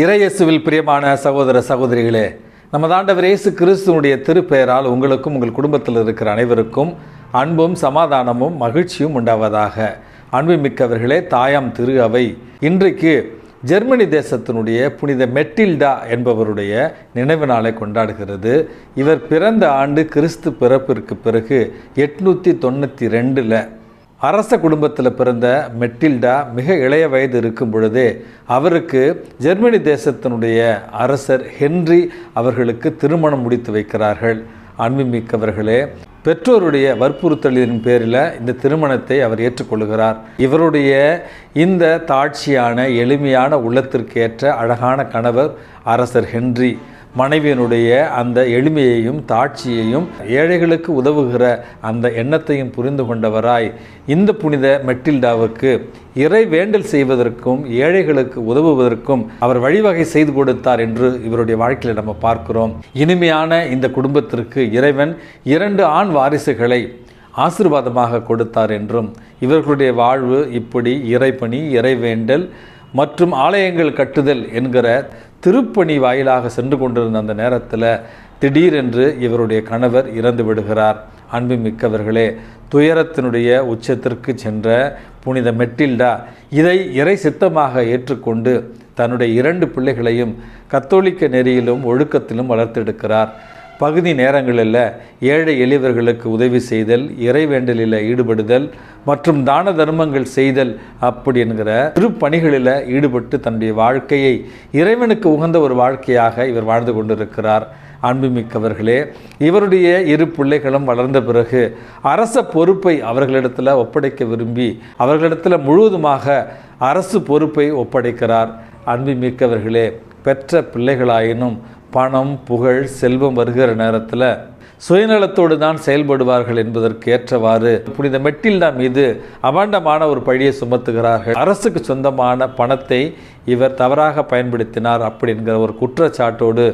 இறையேசுவில் பிரியமான சகோதர சகோதரிகளே நம்ம தாண்டவர் இயேசு கிறிஸ்துவனுடைய திருப்பெயரால் உங்களுக்கும் உங்கள் குடும்பத்தில் இருக்கிற அனைவருக்கும் அன்பும் சமாதானமும் மகிழ்ச்சியும் உண்டாவதாக. அன்புமிக்கவர்களே தாயாம் திரு அவை. இன்றைக்கு ஜெர்மனி தேசத்தினுடைய புனித மெட்டில்டா என்பவருடைய நினைவு நாளை கொண்டாடுகிறது. இவர் பிறந்த ஆண்டு கிறிஸ்து பிறப்பிற்கு பிறகு எட்நூற்றி தொண்ணூற்றி ரெண்டில் அரச குடும்பத்தில் பிறந்த மெட்டில்டா மிக இளைய வயது இருக்கும் பொழுதே அவருக்கு ஜெர்மனி தேசத்தினுடைய அரசர் ஹென்றி அவர்களுக்கு திருமணம் முடித்து வைக்கிறார்கள். அன்புமிக்கவர்களே பெற்றோருடைய வற்புறுத்தலின் பேரில் இந்த திருமணத்தை அவர் ஏற்றுக்கொள்கிறார். இவருடைய இந்த தாட்சியான எளிமையான உள்ளத்திற்கேற்ற அழகான கணவர் அரசர் ஹென்றி. மனைவியினுடைய அந்த எளிமையையும் தாட்சியையும் ஏழைகளுக்கு உதவுகிற அந்த எண்ணத்தையும் புரிந்து கொண்டவராய் இந்த புனித மெட்டில்டாவுக்கு இறை வேண்டல் செய்வதற்கும் ஏழைகளுக்கு உதவுவதற்கும் அவர் வழிவகை செய்து கொடுத்தார் என்று இவருடைய வாழ்க்கையில் நம்ம பார்க்கிறோம். இனிமையான இந்த குடும்பத்திற்கு இறைவன் இரண்டு ஆண் வாரிசுகளை ஆசீர்வாதமாக கொடுத்தார் என்றும் இவர்களுடைய வாழ்வு இப்படி இறைப்பணி இறைவேண்டல் மற்றும் ஆலயங்கள் கட்டுதல் என்கிற திருப்பணி வாயிலாக சென்று கொண்டிருந்த அந்த நேரத்தில் திடீரென்று இவருடைய கணவர் இறந்து விடுகிறார். அன்புமிக்கவர்களே துயரத்தினுடைய உச்சத்திற்கு சென்ற புனித மெட்டில்டா இதை இறை சித்தமாக ஏற்றுக்கொண்டு தன்னுடைய இரண்டு பிள்ளைகளையும் கத்தோலிக்க நெறியிலும் ஒழுக்கத்திலும் வளர்த்தெடுக்கிறார். பகுதி நேரங்களில் ஏழை எளியவர்களுக்கு உதவி செய்தல் இறைவேண்டலில் ஈடுபடுதல் மற்றும் தான தர்மங்கள் செய்தல் அப்படி என்கிற திருப்பணிகளில் ஈடுபட்டு தன்னுடைய வாழ்க்கையை இறைவனுக்கு உகந்த ஒரு வாழ்க்கையாக இவர் வாழ்ந்து கொண்டிருக்கிறார். அன்புமிக்கவர்களே இவருடைய இரு பிள்ளைகளும் வளர்ந்த பிறகு அரச பொறுப்பை அவர்களிடத்தில் ஒப்படைக்க விரும்பி அவர்களிடத்தில் முழுவதுமாக அரசு பொறுப்பை ஒப்படைக்கிறார். அன்புமிக்கவர்களே பெற்ற பிள்ளைகளாயினும் பணம் புகழ் செல்வம் வருகிற நேரத்தில் சுயநலத்தோடு தான் செயல்படுவார்கள் என்பதற்கு ஏற்றவாறு புனித மெட்டில்டா மீது அபாண்டமான ஒரு பழியை சுமத்துகிறார்கள். அரசுக்கு சொந்தமான பணத்தை இவர் தவறாக பயன்படுத்தினார் அப்படிங்கிற ஒரு குற்றச்சாட்டோடு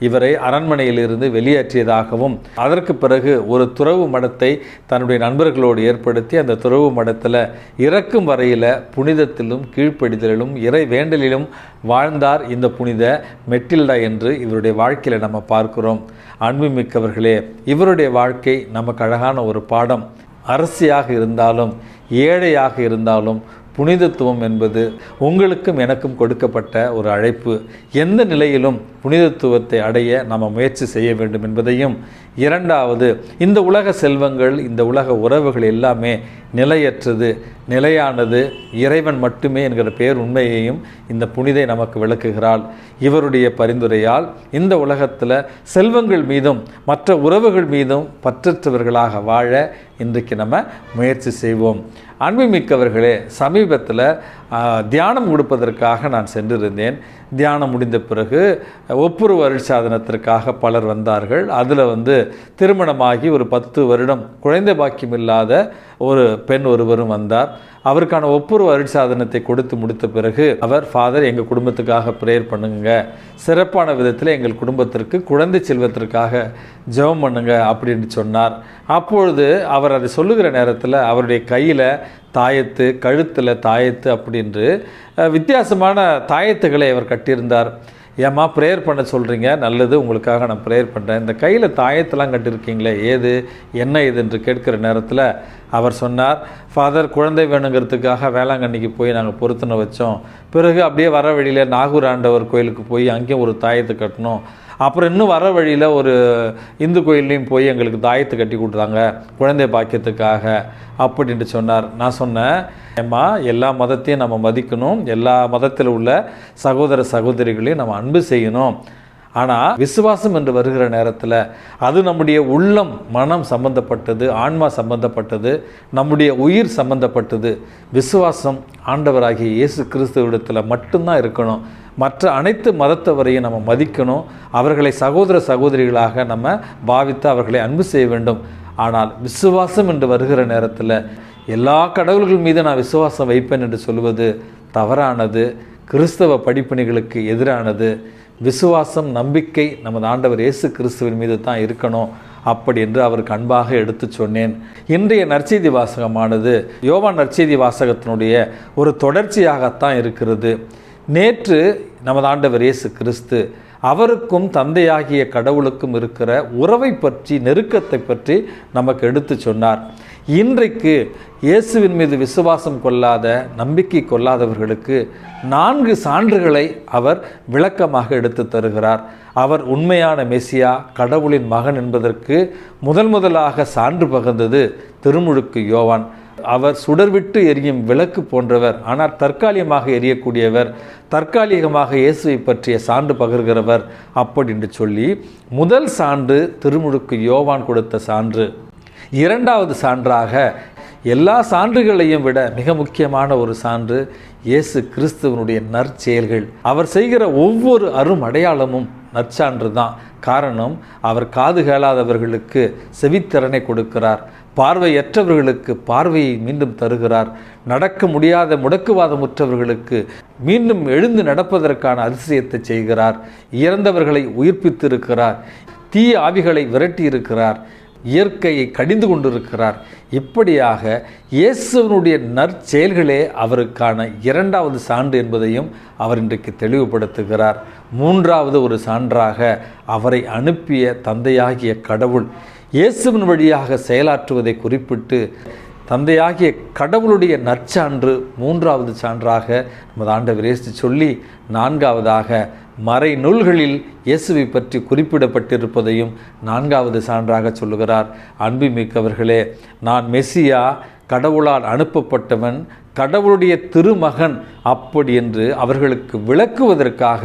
இவரை அரண்மனையிலிருந்து வெளியேற்றியதாகவும் அதற்கு பிறகு ஒரு துறவு மடத்தை தன்னுடைய நண்பர்களோடு ஏற்படுத்தி அந்த துறவு மடத்தில் இறக்கும் வரையில் புனிதத்திலும் கீழ்ப்படிதலிலும் இறை வேண்டலிலும் வாழ்ந்தார் இந்த புனித மெட்டில்டா என்று இவருடைய வாழ்க்கையில் நம்ம பார்க்கிறோம். அன்புமிக்கவர்களே இவருடைய வாழ்க்கை நமக்கு அழகான ஒரு பாடம். அரசியாக இருந்தாலும் ஏழையாக இருந்தாலும் புனிதத்துவம் என்பது உங்களுக்கும் எனக்கும் கொடுக்கப்பட்ட ஒரு அழைப்பு. எந்த நிலையிலும் புனிதத்துவத்தை அடைய நாம் முயற்சி செய்ய வேண்டும் என்பதையும் இரண்டாவது இந்த உலக செல்வங்கள் இந்த உலக உறவுகள் எல்லாமே நிலையற்றது நிலையானது இறைவன் மட்டுமே என்கிற பேர் உண்மையையும் இந்த புனிதை நமக்கு விளக்குகிறாள். இவருடைய பரிந்துரையால் இந்த உலகத்தில் செல்வங்கள் மீதும் மற்ற உறவுகள் மீதும் பற்றற்றவர்களாக வாழ இன்றைக்கு நம்ம முயற்சி செய்வோம். அன்புமிக்கவர்களே சமீபத்தில் தியானம் கொடுப்பதற்காக நான் சென்றிருந்தேன். தியானம் முடிந்த பிறகு ஒப்புரவு அருட்சாதனத்திற்காக பலர் வந்தார்கள். அதில் வந்து திருமணமாகி ஒரு பத்து வருடம் குழந்தை பாக்கியம் இல்லாத ஒரு பெண் ஒருவரும் வந்தார். அவருக்கான ஒப்புரவு அருட்சாதனத்தை கொடுத்து முடித்த பிறகு அவர் ஃபாதர் எங்கள் குடும்பத்துக்காக ப்ரேயர் பண்ணுங்க. சிறப்பான விதத்தில் எங்கள் குடும்பத்திற்கு குழந்தை செல்வத்திற்காக ஜெபம் பண்ணுங்க அப்படின்னு சொன்னார். அப்பொழுது அவர் அதை சொல்லுகிற நேரத்தில் அவருடைய கையில் தாயத்து கழுத்தில் தாயத்து அப்படின்று வித்தியாசமான தாயத்துகளை அவர் கட்டியிருந்தார். ஏம்மா ப்ரேயர் பண்ண சொல்கிறீங்க நல்லது உங்களுக்காக நான் ப்ரேயர் பண்ணுறேன் இந்த கையில் தாயத்தெல்லாம் கட்டியிருக்கீங்களே ஏது என்ன இது என்று கேட்கிற நேரத்தில் அவர் சொன்னார் ஃபாதர் குழந்தை வேணுங்கிறதுக்காக வேளாங்கண்ணிக்கு போய் நாங்கள் பொருத்தின வச்சோம். பிறகு அப்படியே வர வழியில் நாகூர் ஆண்டவர் கோயிலுக்கு போய் அங்கேயும் ஒரு தாயத்தை கட்டணும் அப்புறம் இன்னும் வர வழியில் ஒரு இந்து கோயில்லையும் போய் எங்களுக்கு தாயத்தை கட்டி கொடுத்தாங்க குழந்தை பாக்கியத்துக்காக அப்படின்ட்டு சொன்னார். நான் சொன்னேன் ஏம்மா எல்லா மதத்தையும் நம்ம மதிக்கணும். எல்லா மதத்தில் உள்ள சகோதர சகோதரிகளையும் நம்ம அன்பு செய்யணும். ஆனால் விசுவாசம் என்று வருகிற நேரத்தில் அது நம்முடைய உள்ளம் மனம் சம்பந்தப்பட்டது ஆன்மா சம்பந்தப்பட்டது நம்முடைய உயிர் சம்பந்தப்பட்டது. விசுவாசம் ஆண்டவராகிய இயேசு கிறிஸ்துவிடத்தில் மட்டும்தான் இருக்கணும். மற்ற அனைத்து மதத்தவரையும் நம்ம மதிக்கணும். அவர்களை சகோதர சகோதரிகளாக நம்ம பாவித்து அவர்களை அன்பு செய்ய வேண்டும். ஆனால் விசுவாசம் என்று வருகிற நேரத்தில் எல்லா கடவுள்கள் மீது நான் விசுவாசம் வைப்பேன் என்று சொல்வது தவறானது. கிறிஸ்தவ படிப்பணிகளுக்கு எதிரானது. விசுவாசம் நம்பிக்கை நமது ஆண்டவர் இயேசு கிறிஸ்துவின் மீது தான் இருக்கணும் அப்படி என்று அவருக்கு அன்பாக எடுத்து சொன்னேன். இன்றைய நற்செய்தி வாசகமானது யோவான் நற்செய்தி வாசகத்தினுடைய ஒரு தொடர்ச்சியாகத்தான் இருக்கிறது. நேற்று நமது ஆண்டவர் இயேசு கிறிஸ்து அவருக்கும் தந்தையாகிய கடவுளுக்கும் இருக்கிற உறவை பற்றி நெருக்கத்தை பற்றி நமக்கு எடுத்து சொன்னார். இன்றைக்கு இயேசுவின் மீது விசுவாசம் கொள்ளாத நம்பிக்கை கொள்ளாதவர்களுக்கு நான்கு சான்றுகளை அவர் விளக்கமாக எடுத்து தருகிறார். அவர் உண்மையான மெசியா கடவுளின் மகன் என்பதற்கு முதல் முதலாக சான்று பகர்ந்தது திருமுழுக்கு யோவான். அவர் சுடர்விட்டு எரியும் விளக்கு போன்றவர் ஆனால் தற்காலிகமாக எரியக்கூடியவர் தற்காலிகமாக இயேசுவை பற்றிய சான்று பகிர்கிறவர் அப்படி என்று சொல்லி முதல் சான்று திருமுழுக்கு யோவான் கொடுத்த சான்று. இரண்டாவது சான்றாக எல்லா சான்றுகளையும் விட மிக முக்கியமான ஒரு சான்று இயேசு கிறிஸ்துவனுடைய நற்செயல்கள். அவர் செய்கிற ஒவ்வொரு அரும் அடையாளமும் நற்சான்று தான். காரணம் அவர் காது கேளாதவர்களுக்கு செவித்திறனை கொடுக்கிறார். பார்வையற்றவர்களுக்கு பார்வையை மீண்டும் தருகிறார். நடக்க முடியாத முடக்குவாதமுற்றவர்களுக்கு மீண்டும் எழுந்து நடப்பதற்கான அதிசயத்தை செய்கிறார். இறந்தவர்களை உயிர்ப்பித்திருக்கிறார். தீய ஆவிகளை விரட்டியிருக்கிறார். இயற்கையை கடிந்து கொண்டிருக்கிறார். இப்படியாக இயேசுவனுடைய நற்செயல்களே அவருக்கான இரண்டாவது சான்று என்பதையும் அவர் இன்றைக்கு தெளிவுபடுத்துகிறார். மூன்றாவது ஒரு சான்றாக அவரை அனுப்பிய தந்தையாகிய கடவுள் இயேசுவின் வழியாக செயலாற்றுவதை குறிப்பிட்டு தந்தையாகிய கடவுளுடைய நற்சான்று மூன்றாவது சான்றாக நமது ஆண்டவர் இயேசு சொல்லி நான்காவதாக மறை நூல்களில் இயேசுவை பற்றி குறிப்பிடப்பட்டிருப்பதையும் நான்காவது சான்றாக சொல்லுகிறார். அன்புமிக்கவர்களே நான் மெஸ்ஸியா கடவுளால் அனுப்பப்பட்டவன் கடவுளுடைய திருமகன் அப்படி என்று அவர்களுக்கு விளக்குவதற்காக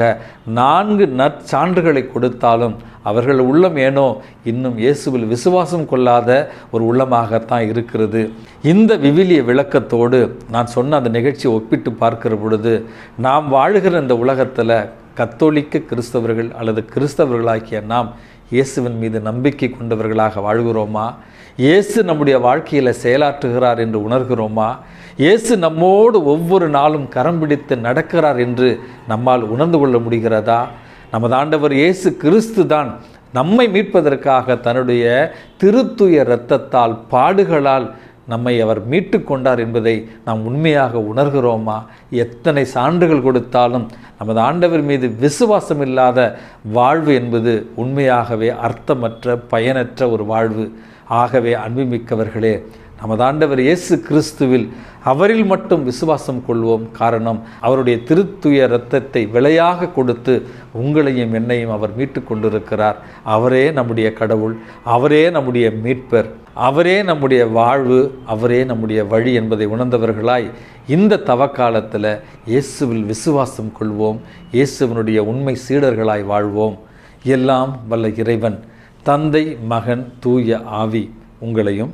நான்கு நற்சான்றுகளை கொடுத்தாலும் அவர்கள் உள்ளம் ஏனோ இன்னும் இயேசுவில் விசுவாசம் கொள்ளாத ஒரு உள்ளமாகத்தான் இருக்கிறது. இந்த விவிலிய விளக்கத்தோடு நான் சொன்ன அந்த நிகழ்ச்சியை ஒப்பிட்டு பார்க்கிற பொழுது நாம் வாழுகிற இந்த உலகத்தில் கத்தோலிக்க கிறிஸ்தவர்கள் அல்லது கிறிஸ்தவர்களாகிய நாம் இயேசுவின் மீது நம்பிக்கை கொண்டவர்களாக வாழ்கிறோமா? இயேசு நம்முடைய வாழ்க்கையில் செயலாற்றுகிறார் என்று உணர்கிறோமா? இயேசு நம்மோடு ஒவ்வொரு நாளும் கரம் பிடித்து நடக்கிறார் என்று நம்மால் உணர்ந்து கொள்ள முடிகிறதா? நமது ஆண்டவர் இயேசு கிறிஸ்து தான் நம்மை மீட்பதற்காக தன்னுடைய திருத்துய இரத்தத்தால் பாடுகளால் நம்மை அவர் மீட்டு கொண்டார் என்பதை நாம் உண்மையாக உணர்கிறோமா? எத்தனை சான்றுகள் கொடுத்தாலும் நமது ஆண்டவர் மீது விசுவாசம் இல்லாத வாழ்வு என்பது உண்மையாகவே அர்த்தமற்ற பயனற்ற ஒரு வாழ்வு. ஆகவே அன்புமிக்கவர்களே நமது ஆண்டவர் இயேசு கிறிஸ்துவில் அவரில் மட்டும் விசுவாசம் கொள்வோம். காரணம் அவருடைய திருத்துய இரத்தத்தை விலையாக கொடுத்து உங்களையும் என்னையும் அவர் மீட்டு கொண்டிருக்கிறார். அவரே நம்முடைய கடவுள் அவரே நம்முடைய மீட்பர் அவரே நம்முடைய வாழ்வு அவரே நம்முடைய வழி என்பதை உணர்ந்தவர்களாய் இந்த தவக்காலத்தில் இயேசுவில் விசுவாசம் கொள்வோம். இயேசுவனுடைய உண்மை சீடர்களாய் வாழ்வோம். எல்லாம் வல்ல இறைவன் தந்தை மகன் தூய ஆவி உங்களையும்